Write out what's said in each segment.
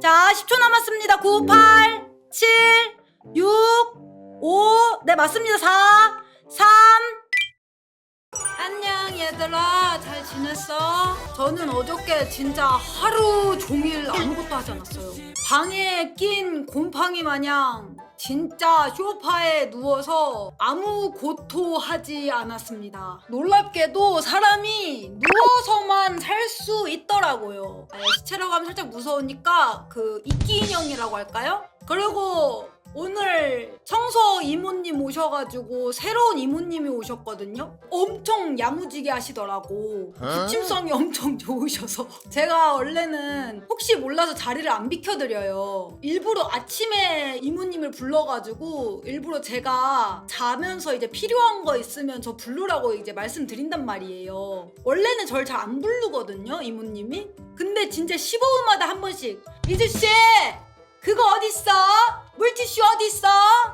자, 10초 남았습니다. 9, 8, 7, 6, 5. 네, 맞습니다. 4, 3. 안녕, 얘들아. 잘 지냈어? 저는 어저께 진짜 하루 종일 아무것도 하지 않았어요. 방에 낀 곰팡이 마냥 진짜 쇼파에 누워서 아무 고토하지 않았습니다. 놀랍게도 사람이 누워서만 살 수 있더라고요. 네, 시체라고 하면 살짝 무서우니까 그 이끼 인형이라고 할까요? 그리고 오늘 청소 이모님 오셔가지고 새로운 이모님이 오셨거든요. 엄청 야무지게 하시더라고. 부침성이 엄청 좋으셔서 제가 원래는 혹시 몰라서 자리를 안 비켜드려요. 일부러 아침에 이모님을 불러가지고 일부러 제가 자면서 이제 필요한 거 있으면 저 부르라고 이제 말씀드린단 말이에요. 원래는 절 잘 안 부르거든요, 이모님이. 근데 진짜 15분마다 한 번씩 이즈씨 그거 어딨어? 물티슈 어딨어?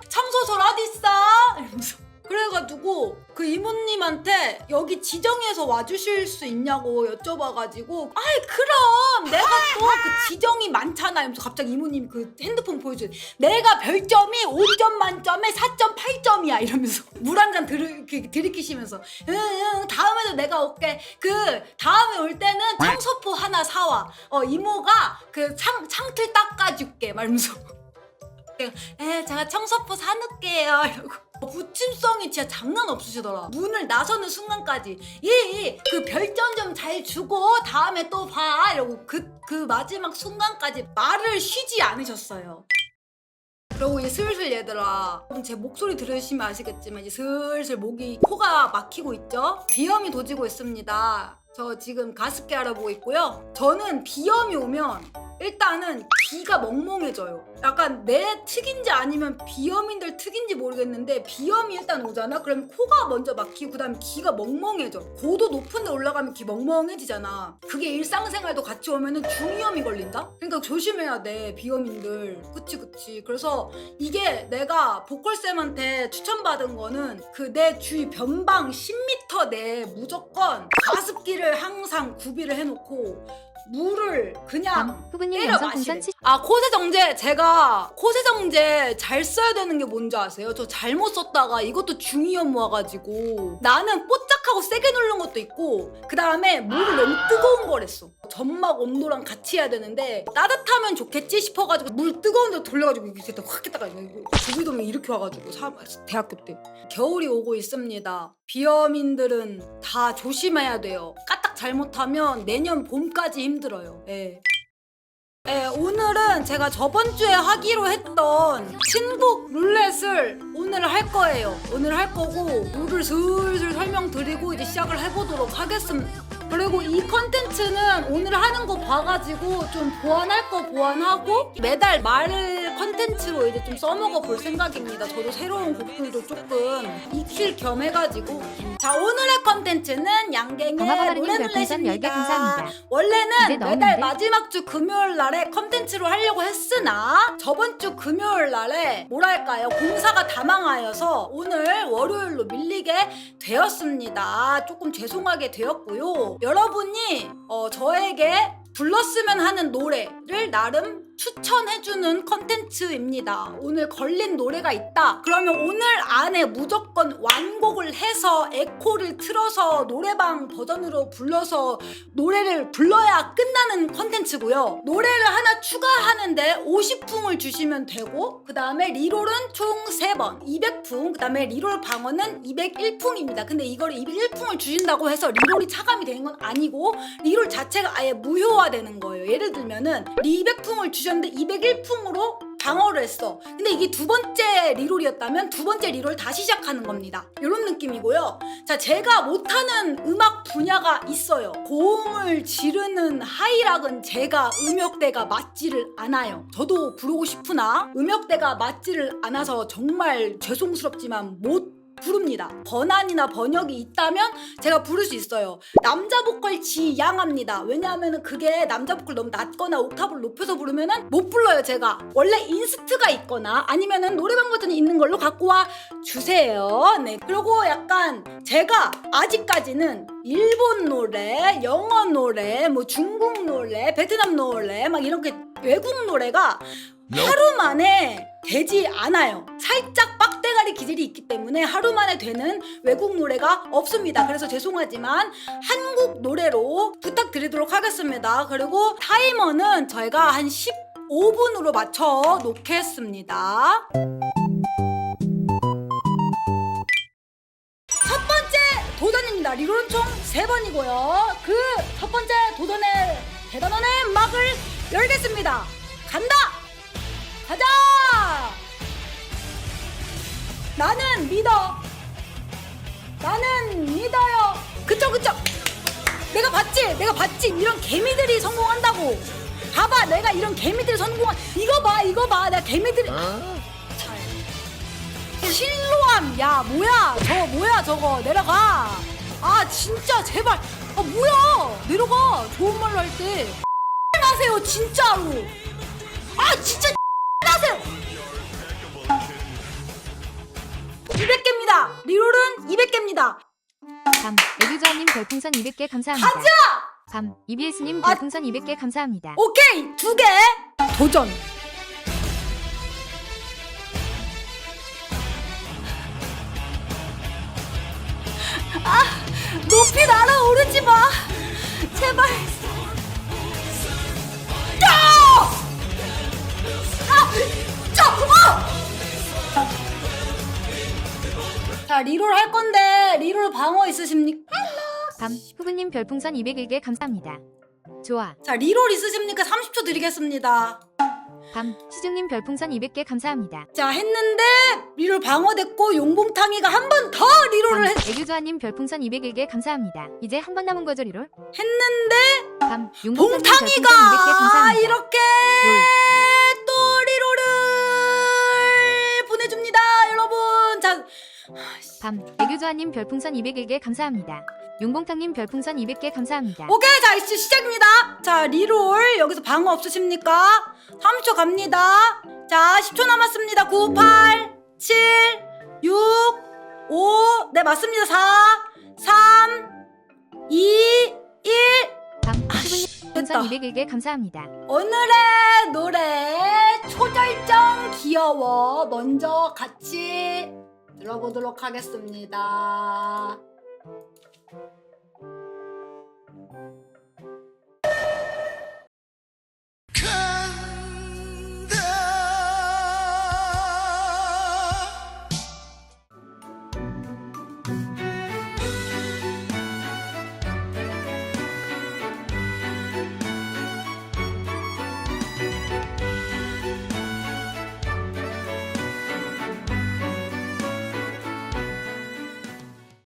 청소솔 어딨어? 이러면서. 그래가지고 그 이모님한테 여기 지정해서 와주실 수 있냐고 여쭤봐가지고 아이 그럼 내가 또 그 지정이 많잖아. 이러면서 갑자기 이모님이 그 핸드폰 보여줘 내가 별점이 5점 만점에 4.8점이야. 이러면서 물 한 잔 들이키시면서 응응 다음에도 내가 올게. 그 다음에 올 때는 청소포 하나 사와. 어 이모가 그 창, 창틀 닦아줄게. 말면서 에 제가 청소포 사놓을게요. 이러고. 어, 부침성이 진짜 장난 없으시더라. 문을 나서는 순간까지. 예그 별점 좀 잘 주고 다음에 또 봐. 이러고 그, 그 마지막 순간까지 말을 쉬지 않으셨어요. 그리고 이제 슬슬 얘들아 여러분 제 목소리 들으시면 아시겠지만 이제 슬슬 목이 코가 막히고 있죠? 비염이 도지고 있습니다. 저 지금 가습기 알아보고 있고요. 저는 비염이 오면 일단은 귀가 멍멍해져요. 약간 내 특인지 아니면 비염인들 특인지 모르겠는데 비염이 일단 오잖아? 그럼 코가 먼저 막히고 그다음에 귀가 멍멍해져. 고도 높은 데 올라가면 귀 멍멍해지잖아. 그게 일상생활도 같이 오면은 중이염이 걸린다? 그러니까 조심해야 돼, 비염인들. 그치, 그치. 그래서 이게 내가 보컬쌤한테 추천받은 거는 그 내 주위 변방 10m 내에 무조건 가습기를 항상 구비를 해놓고 물을 그냥 후보님 때려 영상 마시래. 풍선 치아 코세정제 제가 코세정제 잘 써야 되는 게 뭔지 아세요? 저 잘못 썼다가 이것도 중이염 와가지고 나는 뽀짝하고 세게 누른 것도 있고 그 다음에 물을 너무 뜨거운 거랬어. 점막 온도랑 같이 해야 되는데 따뜻하면 좋겠지 싶어가지고 물 뜨거운 데 돌려가지고 이렇게 확 했다가 조비동이 이렇게 와가지고 사, 대학교 때. 겨울이 오고 있습니다. 비염인들은 다 조심해야 돼요. 까딱 잘못하면 내년 봄까지 힘들어요 예. 네, 오늘은 제가 저번 주에 하기로 했던 친북 룰렛을 오늘 할 거예요. 오늘 할 거고 룰을 슬슬 설명드리고 이제 시작을 해보도록 하겠습니다. 그리고 이 컨텐츠는 오늘 하는 거 봐가지고 좀 보완할 거 보완하고 매달 말 컨텐츠로 이제 좀 써먹어 볼 생각입니다. 저도 새로운 곡들도 조금 익힐 겸 해가지고 자 오늘의 컨텐츠는 양갱의 건화건화리님 노래 별풍선 10개 룰렛입니다. 감사합니다. 원래는 매달 넣었는데? 마지막 주 금요일 날에 컨텐츠로 하려고 했으나 저번 주 금요일 날에 뭐랄까요 공사가 다 망하여서 오늘 월요일로 밀리게 되었습니다. 조금 죄송하게 되었고요. 여러분이 어, 저에게 불렀으면 하는 노래를 나름 추천해주는 컨텐츠입니다. 오늘 걸린 노래가 있다. 그러면 오늘 안에 무조건 완곡을 해서 에코를 틀어서 노래방 버전으로 불러서 노래를 불러야 끝나는 컨텐츠고요. 노래를 하나 추가하는데 50풍을 주시면 되고 그 다음에 리롤은 총 3번 200풍 그 다음에 리롤 방어는 201풍입니다. 근데 이걸 201풍을 주신다고 해서 리롤이 차감이 되는 건 아니고 리롤 자체가 아예 무효화 되는 거예요. 예를 들면은 200풍을 주셨는데 201풍으로 방어를 했어. 근데 이게 두 번째 리롤이었다면 두 번째 리롤 다시 시작하는 겁니다. 이런 느낌이고요. 자, 제가 못하는 음악 분야가 있어요. 고음을 지르는 하이락은 제가 음역대가 맞지를 않아요. 저도 부르고 싶으나 음역대가 맞지를 않아서 정말 죄송스럽지만 못 부릅니다. 번안이나 번역이 있다면 제가 부를 수 있어요. 남자 보컬 지양합니다. 왜냐하면 그게 남자 보컬 너무 낮거나 옥탑을 높여서 부르면은 못 불러요. 제가 원래 인스트가 있거나 아니면은 노래방 버튼이 있는 걸로 갖고 와 주세요. 네. 그리고 약간 제가 아직까지는 일본 노래, 영어 노래, 뭐 중국 노래, 베트남 노래 막 이렇게 외국 노래가 하루 만에 되지 않아요. 살짝 빡대가리 때문에 하루 만에 되는 외국 노래가 없습니다. 그래서 죄송하지만 한국 노래로 부탁드리도록 하겠습니다. 그리고 타이머는 저희가 한 15분으로 맞춰 놓겠습니다. 첫 번째 도전입니다. 리롤은 총 3번이고요. 그 첫 번째 도전의 대단원의 막을 열겠습니다. 간다! 가자! 나는 믿어. 나는 믿어요. 그쵸, 그쵸. 내가 봤지? 내가 봤지? 이런 개미들이 성공한다고. 봐봐, 내가 이런 개미들이 성공한. 이거 봐, 이거 봐. 내가 개미들이. 실로암 야 뭐야 저 뭐야 저거 내려가 아 진짜 제발 아 뭐야 내려가 좋은 말로 할때 나세요 진짜로 아 진짜 나세요 200개입니다 리롤은 200개입니다 밤 에듀저님 별풍선 200개 감사합니다. 가자 밤 EBS님 아. 별풍선 200개 감사합니다. 오케이 두 개 도전 아 높이 날아오르지 마 제발 야! 아! 저! 어! 자 리롤 할 건데 리롤 방어 있으십니까? 밤 후브님 별풍선 201개 감사합니다. 좋아. 자 리롤 있으십니까? 30초 드리겠습니다 밤 시중님 별풍선 200개 감사합니다. 자 했는데 리롤 방어됐고 용봉탕이가 한 번 더 밤 리롤을 했, 에듀저님 별풍선 201개 감사합니다. 이제 한 번 남은 거죠 리롤? 했는데 밤 별풍선 200개 봉탕이가 감사합니다. 이렇게 또 자밤 에듀저님 별풍선 201개 감사합니다. 용봉탕님 별풍선 200개 감사합니다. 오케이 자 이제 시작입니다. 자 리롤. 여기서 방어 없으십니까? 30초 갑니다. 자 10초 남았습니다. 9 8 7 6 5 네 맞습니다. 4 3 2 1밤 아, 후브님 됐다. 별풍선 201개 감사합니다. 오늘의 노래 초절정 귀여워. 먼저 같이 들어보도록 하겠습니다.